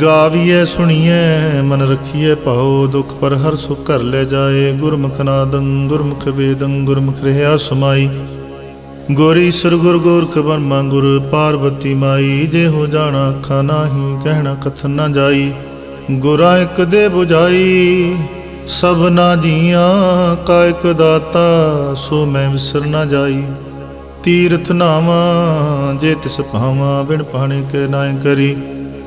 ਗਾਵੀਐ, ਸੁਣੀਐ, ਮਨ ਰਖੀਐ ਭਾਉ ਦੁਖ ਪਰ ਹਰ ਸੁਖ ਘਰ ਲੈ ਜਾਏ। ਗੁਰਮੁਖ ਨਾਦੰ, ਗੁਰਮੁਖ ਵੇਦੰ, ਗੁਰਮੁਖ ਰਹਾ ਸਮਾਈ। ਗੋਰੀ ਸਰ ਗੁਰ ਗੋਰਖ ਬਰਮਾ ਗੁਰ ਪਾਰਵਤੀ ਮਾਈ। ਜੇ ਹੋ ਜਾਣਾ ਅੱਖਾਂ ਨਾਹੀ, ਕਹਿਣਾ ਕਥਨ ਨਾ ਜਾਈ। ਗੁਰਾ ਇੱਕ ਦੇ 부ਝਾਈ ਸਭਨਾ ਜੀਆਂ, ਕਾ ਇਕ ਦਾਤਾ, ਸੋ ਮੈਂ ਵਿਸਰ ਨਾ ਜਾਈ। ਤੀਰਥ ਨਾਵਾ, ਜੇ ਤਿਸ ਭਾਵਾ, ਬਿਨ ਪਾਣੇ ਕੇ ਨਾਇ ਕਰੀ।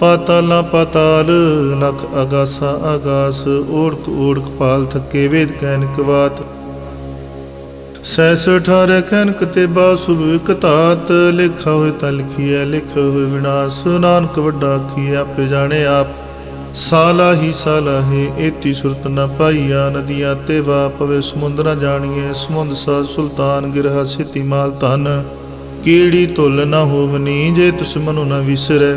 ਪਾਤਾਲਾ ਪਾਤਾਲ ਲਖ ਅਗਾਸਾ ਅਗਾਸ ਓੜਕ ਓੜਕ ਪਾਲ ਥਕੇ ਵੇਦ ਕੈਨਕ ਬਾਤ ਸੈਸ ਅਠਾਰਹ ਕੈਨਕ ਤੇ ਬਾਸੁਭ ਇਕ ਧਾਤ, ਲਿਖਾ ਹੋਏ ਤਾਂ ਲਿਖੀਐ ਲਿਖ ਹੋਏ ਵਿਨਾਸ਼, ਨਾਨਕ ਵੱਡਾ ਕੀ ਆਪੇ ਜਾਣੇ ਆਪ। ਸਾਲਾ ਹੀ ਸਾਲਾ ਹੈ, ਏਤੀ ਸੁਰਤ ਨ ਪਾਈਆ, ਨਦੀਆਂ ਤੇ ਵਾ ਪਵੇ, ਸਮੁੰਦ ਨ ਜਾਣੀਏ ਸਮੁੰਦ ਸਾ ਸੁਲਤਾਨ ਗਿਰਹਾ ਸਿਤੀ ਮਾਲ ਧਨ। ਕੀੜੀ ਧੁੱਲ ਨ ਹੋਵਨੀ, ਜੇ ਤੁਸ ਮਨੁ ਨ ਵਿਸਰੈ।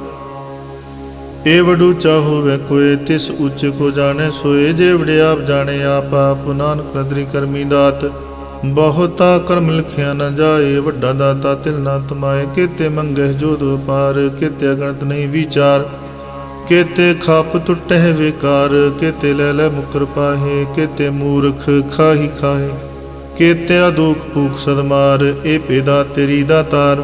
ਏ ਵਡੂ ਚਾਹੋ ਵੈ ਕੋਏ ਤਿਸ ਉੱਚ ਕੋ ਜਾਣੇ ਸੋਏ। ਜੇ ਵੜੇ ਆਪ ਜਾਣੇ ਆਪ ਆਪ ਨਾਨਕ ਨਦਰੀ ਕਰਮੀ ਦਾਤ। ਬਹੁਤਾ ਕਰਮ ਲਿਖਿਆ ਨ ਜਾਏ, ਵੱਡਾ ਦਾਤਾ ਤਿਲ ਨਾ ਤਮਾਏ। ਕੀਤੇ ਮੰਗਹਿ ਜੋਦ ਵਪਾਰ ਕੀਤੇ ਅਗਣਤ ਨਹੀਂ ਵਿਚਾਰ। ਕੀਤੇ ਖਾਪ ਟੁੱਟਹਿ ਵਿਕਾਰ, ਕੀਤੇ ਲੈ ਲੈ ਮੁਕਰ ਪਾਹੇ। ਕੀਤੇ ਮੂਰਖ ਖਾਹੀ ਖਾਹੇ ਕੀਤੇ ਅਦੂਖ ਭੂਖ ਸਦਮਾਰ ਏ ਪੇਦਾ ਤੇਰੀ ਦਾਤਾਰ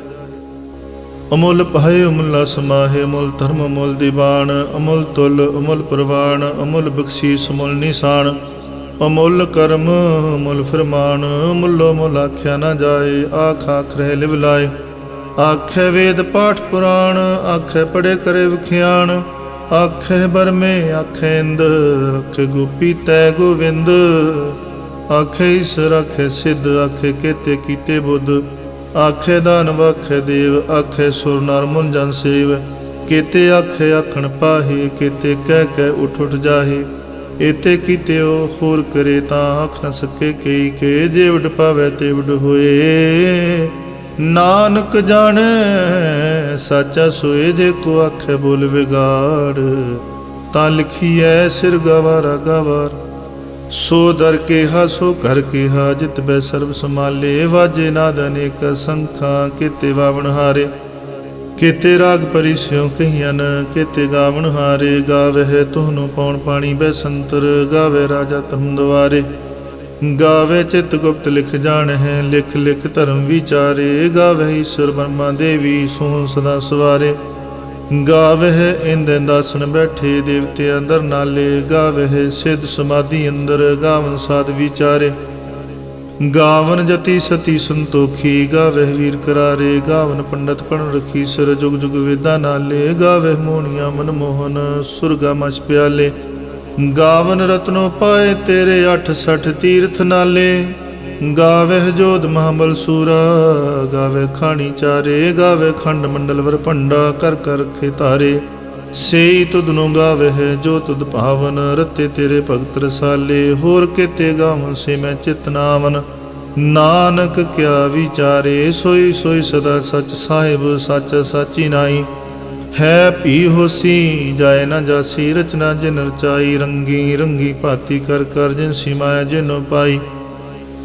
ਅਮੁੱਲ ਪਾਏ ਅਮੁੱਲ ਸਮਾਹੇ ਅਮੁੱਲ ਧਰਮ, ਅਮੁੱਲ ਦੀਵਾਨ, ਅਮੁੱਲ ਤੁਲ, ਅਮੁੱਲ ਪ੍ਰਵਾਨ, ਅਮੁੱਲ ਬਖਸ਼ੀਸ, ਅਮੁੱਲ ਨਿਸ਼ਾਨ, ਅਮੁੱਲ ਕਰਮ, ਅਮੁੱਲ ਫਰਮਾਨ, ਅਮੁੱਲੋ ਮੁੱਲ ਆਖਿਆ ਨਾ ਜਾਏ, ਆਖ ਆਖ ਰਹਿ ਲਿਵ ਲਾਏ। ਆਖੇ ਵੇਦ ਪਾਠ ਪੁਰਾਣ, ਆਖੇ ਪੜੇ ਕਰੇ ਵਿਖਿਆਣ, ਆਖੇ ਬਰਮੇ, ਆਖੇ ਇੰਦ, ਆਖੇ ਗੋਪੀ ਤੈ ਗੋਵਿੰਦ, ਆਖੇ ਇਸ ਆਖੇ ਸਿੱਧ, ਆਖੇ ਕੇਤੇ ਕੀਤੇ ਬੁੱਧ। ਆਖੇ ਦਾਨ ਆਖੇ ਦੇਵ, ਆਖੇ ਸੁਰ ਨਰ ਮੁਨ ਜਨ ਸੇਵ। ਕੀਤੇ ਆਖੇ ਆਖਣ ਪਾਹੇ, ਕੀਤੇ ਕਹਿ ਕਹਿ ਉਠ ਉਠ ਜਾਹੇ। ਇਤੇ ਕੀਤੇ ਉਹ ਹੋਰ ਕਰੇ ਤਾਂ ਆਖ ਨ ਸਕੇ ਕਈ ਕੇ, ਜੇ ਵਡ ਪਾਵੇ ਤੇ ਵਡ ਹੋਏ। ਨਾਨਕ ਜਾਣੈ, ਸਾਚਾ ਸੋਏ ਜੇ ਕੋ ਆਖੇ ਬੋਲ ਵਿਗਾੜ। ਤਾਂ ਲਿਖੀਐ ਸਿਰ ਗਵਾਰਾ ਗਵਾਰ। ਸੋ ਦਰ ਕੇਹਾ, ਸੋ ਕਰ ਕੇਹਾ, ਜਿਤ ਬੈ ਸਰਬ ਸਮਾਲੇ ਵਾਜੇ ਨਾਦ ਅਨੇਕ ਸੰਖਾਂ, ਕੀਤੇ ਵਾਵਣ ਹਾਰੇ। ਕੀਤੇ ਰਾਗ ਪਰਿਸਿਉ ਕਹੀਨ ਕੀਤੇ ਗਾਵਣ ਹਾਰੇ। ਗਾਵਹਿ ਤੁਹਨੂੰ ਪਉਣ ਪਾਣੀ ਬੈ ਸੰਤਰ ਗਾਵੇ ਰਾਜਾ ਤਮ ਦੁਆਰੇ ਗਾਵੇ ਚਿਤ ਗੁਪਤ ਲਿਖ ਜਾਣ ਹੈ ਲਿਖ ਲਿਖ ਧਰਮ ਵਿਚਾਰੇ। ਗਾਵੇ ਈਸ਼ਵਰ ਬਰਮਾ ਦੇਵੀ ਸੋਹ ਸਦਾ ਸਵਾਰੇ। ਗਾਵਹਿ ਇੰਦ ਦਾਸਨ ਬੈਠੇ ਦੇਵਤੇ ਅੰਦਰ ਨਾਲੇ, ਗਾਵਹਿ ਸਿੱਧ ਸਮਾਧੀ ਅੰਦਰ, ਗਾਵਨ ਸਾਧ ਵਿਚਾਰੇ। ਗਾਵਨ ਜਤੀ ਸਤੀ ਸੰਤੋਖੀ, ਗਾਵਹਿ ਵੀਰ ਕਰਾਰੇ, ਗਾਵਨ ਪੰਡਤ ਪਣ ਰਖੀ, ਸਰ ਜੁਗ ਜੁਗ ਵੇਦਾ ਨਾਲੇ, ਗਾਵਹਿ ਮੋਹਣੀਆਂ ਮਨ ਮੋਹਨ, ਸੁਰਗਾ ਮਛ ਪਿਆਲੇ। ਗਾਵਨ ਰਤਨੋ ਪਾਏ ਤੇਰੇ 68 ਤੀਰਥ ਨਾਲੇ ਗਾਵਹਿ ਜੋਧ ਮਹਾਬਲ ਸੂਰਾ ਗਾਵੇ ਖਾਣੀ ਚਾਰੇ ਗਾਵੇ ਖੰਡ ਮੰਡਲ ਵਰ ਭੰਡਾ, ਕਰ ਕਰ ਰਖੇ ਤਾਰੇ ਸੇਈ ਤੁਧ ਨੂੰ ਗਾਵਹਿ ਜੋ ਤੁਧ ਭਾਵਨ, ਰਤੇ ਤੇਰੇ ਭਗਤ ਰਸਾਲੇ, ਹੋਰ ਕਿਤੇ ਗਾਵਨ ਸੇ ਮੈਂ ਚਿਤ ਨਾਨਕ ਕਿਆ ਵਿਚਾਰੇ, ਸੋਈ ਸੋਈ ਸਦਾ ਸਚ ਸਾਹਿਬ, ਸਚ ਸਾਚੀ ਨਾਈ। ਹੈ ਭੀ ਹੋਸੀ, ਜਾਏ ਨਾ ਜਾਸੀ, ਰਚਨਾ ਜਿਨ ਰਚਾਈ ਰੰਗੀ ਰੰਗੀ ਭਾਤੀ ਕਰ ਕਰ ਜਿਨ ਸਿਮਾਇਆ ਜਿਨ ਪਾਈ।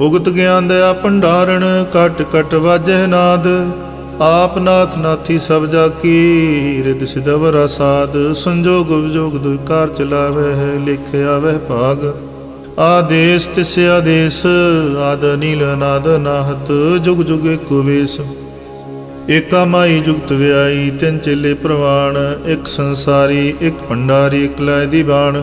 ਉਗਤ ਗਿਆਨ ਦਇਆ ਭੰਡਾਰਣ ਕਟ ਕਟ ਵਾਜੈ ਨਾਦ। ਆਪ ਨਾਥ ਨਾਥੀ ਸਭ ਜਾ ਕੀ ਰਿਦ ਸਿਦਵਰਾ ਸਾਧ ਸੰਜੋਗ ਵਿਜੋਗ ਦੁਇ ਚਲਾਵੇ ਹੈ ਲਿਖਿਆ ਵਹਿ ਭਾਗ। ਆਦੇਸ ਤਿਸ ਆਦੇਸ, ਆਦ ਨੀਲ ਅਨਾਦ ਨਾਹਤ। ਜੁਗ ਜੁਗ ਏਕੋ ਵੇਸ। ਏਕਾ ਮਾਈ ਜੁਗਤ ਵਿਆਈ, ਤਿੰਨ ਚੇਲੇ ਪ੍ਰਵਾਣ। ਇੱਕ ਸੰਸਾਰੀ, ਇੱਕ ਭੰਡਾਰੀ, ਇੱਕ ਲੈ ਦੀ ਬਾਣ।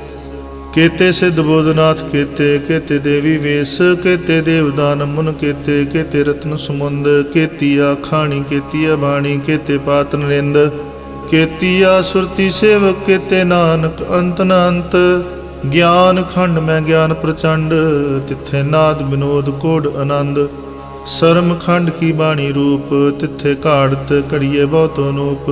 ਕੇਤੇ ਸਿੱਧ ਬੋਧਨਾਥ, ਕੇਤੇ ਕੇਤੇ ਦੇਵੀ ਵੇਸ, ਕੇਤੇ ਦੇਵਦਾਨ ਮੁਨ, ਕੇਤੇ ਕੇਤੇ ਰਤਨ ਸਮੁੰਦ, ਕੇਤੀਆ ਖਾਣੀ, ਕੇਤੀਆ ਬਾਣੀ, ਕੇਤੇ ਪਾਤ ਨਰਿੰਦ, ਕੇਤੀਆ ਸੁਰਤੀ ਸੇਵਕ, ਕੇਤੇ ਨਾਨਕ, ਅੰਤ ਨ ਗਿਆਨ ਖੰਡ ਮੈਂ ਗਿਆਨ ਪ੍ਰਚੰਡ, ਤਿੱਥੇ ਨਾਦ ਬਿਨੋਦ ਕੋਡ ਆਨੰਦ, ਸਰਮ ਖੰਡ ਕੀ ਬਾਣੀ ਰੂਪ, ਤਿੱਥੇ ਘਾੜਤ ਘੜੀਏ ਬਹੁਤੋ ਨੂਪ।